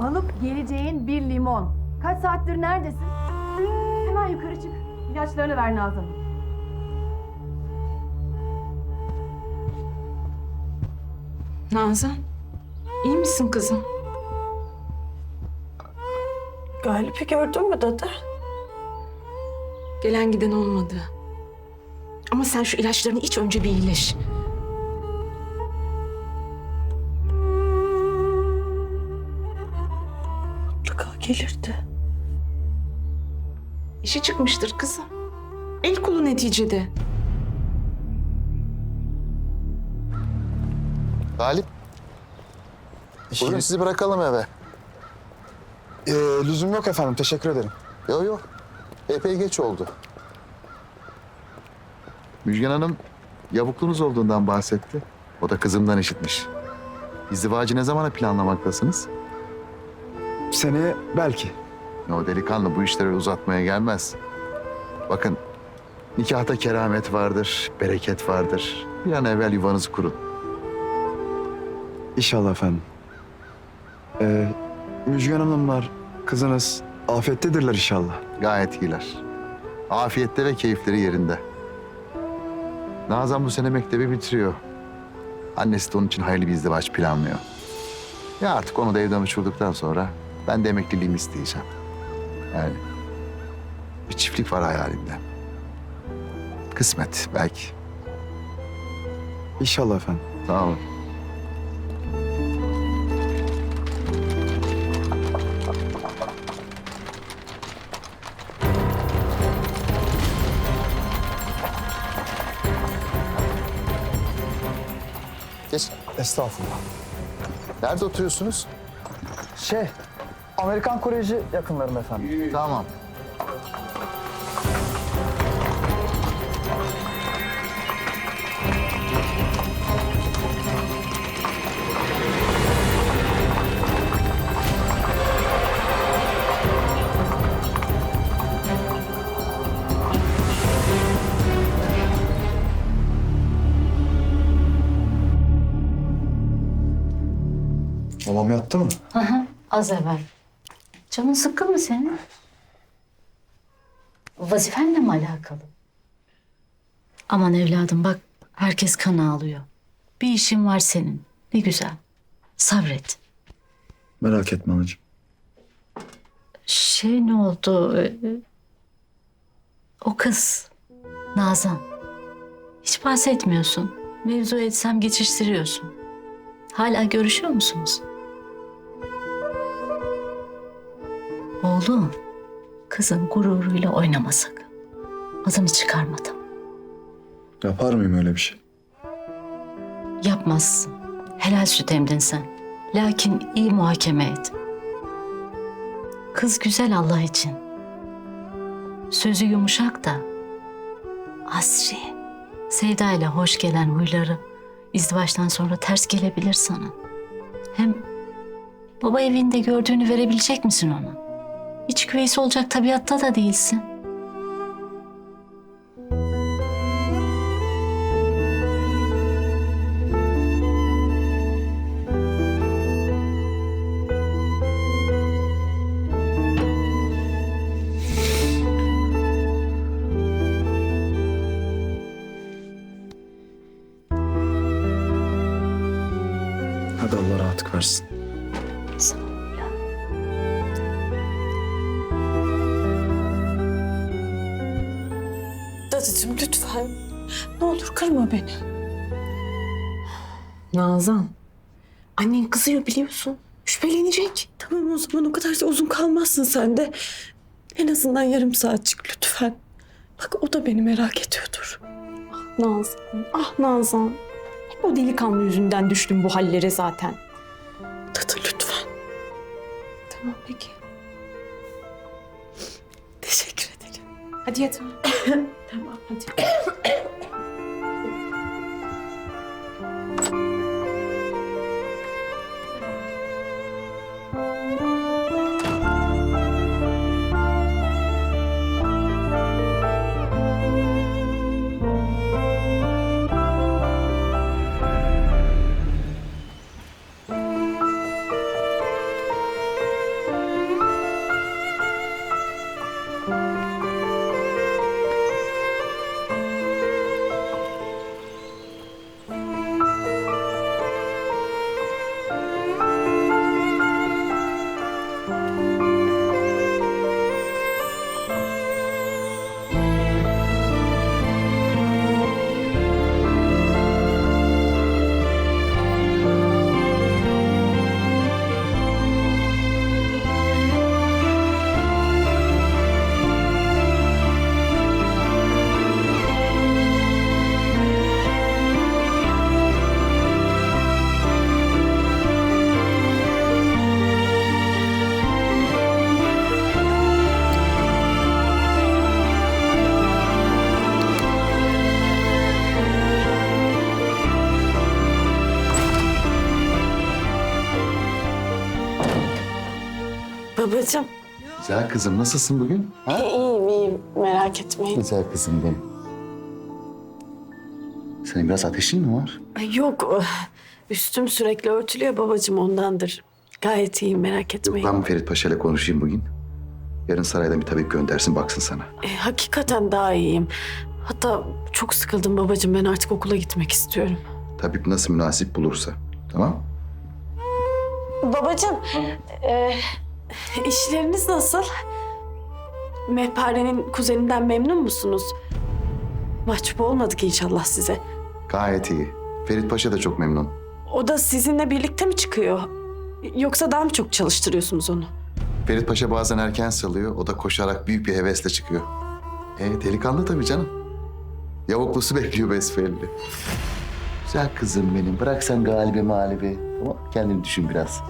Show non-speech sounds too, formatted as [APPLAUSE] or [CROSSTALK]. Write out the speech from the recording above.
Alıp geleceğin bir limon. Kaç saattir neredesin? Hemen yukarı çık. İlaçlarını ver Nazan. Nazan, iyi misin kızım? Galip'i gördün mü dede? Gelen giden olmadı. Ama sen şu ilaçlarını iç önce bir iyileş. Gelirdi. İşi çıkmıştır kızım. El kulu neticede. Galip. Buyurun sizi bırakalım eve. Ee, lüzum yok efendim. Teşekkür ederim. Yok yok. Epey geç oldu. Müjgan Hanım yavuklunuz olduğundan bahsetti. O da kızımdan işitmiş. İzdivacı ne zamana planlamaktasınız? Seneye belki. O delikanlı bu işleri uzatmaya gelmez. Bakın nikahta keramet vardır, bereket vardır. Bir an evvel yuvanızı kurun. İnşallah efendim. Ee, Müjgan Hanımlar, kızınız afiyettedirler inşallah. Gayet iyiler. Afiyette ve keyifleri yerinde. Nazan bu sene mektebi bitiriyor. Annesi de onun için hayırlı bir izdivaç planlıyor. Ya artık onu da evden uçurduktan sonra ben de emekliliğimi isteyeceğim. Yani bir çiftlik var hayalimde. Kısmet belki. İnşallah efendim. Sağ olun. Geç. Estağfurullah. Nerede oturuyorsunuz? Şey, Amerikan Koleji yakınlarında efendim. Tamam. Babam yattı mı? Az evvel. Canın sıkkın mı senin? Vazifenle mi alakalı? Aman evladım bak herkes kan ağlıyor. Bir işin var senin. Ne güzel. Sabret. Merak etme anacığım. Şey ne oldu? ee, O kız Nazan. Hiç bahsetmiyorsun. Mevzu etsem geçiştiriyorsun. Hala görüşüyor musunuz? Oğlum, kızın gururuyla oynama sakın. Adını çıkarmadım. Yapar mıyım öyle bir şey? Yapmazsın. Helal süt emdin sen. Lakin iyi muhakeme et. Kız güzel Allah için. Sözü yumuşak da. Asri. Sevda ile hoş gelen huyları izdivaçtan sonra ters gelebilir sana. Hem baba evinde gördüğünü verebilecek misin ona? Hiç güveysi olacak tabiatta da değilsin. Hadi Allah rahatlık versin. Dadacığım lütfen. Ne olur kırma beni. Nazan, annen kızıyor biliyorsun. Şüphelenecek. Tamam o zaman o kadar da uzun kalmazsın sen de. En azından yarım saatçik lütfen. Bak o da beni merak ediyordur. Nazan, ah Nazan. Hep o delikanlı yüzünden düştüm bu hallere zaten. Dada lütfen. Tamam peki. Hadi yatın. tamam hadi. Babacığım. Güzel kızım nasılsın bugün? Ha? İyiyim iyiyim merak etmeyin. Güzel kızım benim. Senin biraz ateşin mi var? Ay, Yok üstüm sürekli örtülüyor babacığım ondandır. Gayet iyiyim merak etmeyin. ben Ferit Paşa ile konuşayım bugün. Yarın saraydan bir tabip göndersin baksın sana. E, hakikaten daha iyiyim. Hatta çok sıkıldım babacığım ben artık okula gitmek istiyorum. Tabip nasıl münasip bulursa. Tamam? Babacığım, e, işleriniz nasıl? Mehpare'nin kuzeninden memnun musunuz? Mahcup olmadık inşallah size. Gayet iyi. Ferit Paşa da çok memnun. O da sizinle birlikte mi çıkıyor? Yoksa daha mı çok çalıştırıyorsunuz onu? Ferit Paşa bazen erken salıyor. O da koşarak büyük bir hevesle çıkıyor. E delikanlı tabii canım. Yavuklusu [LAUGHS] bekliyor besbelli. Güzel kızım benim. Bırak sen galibi malibi. Tamam kendini düşün biraz.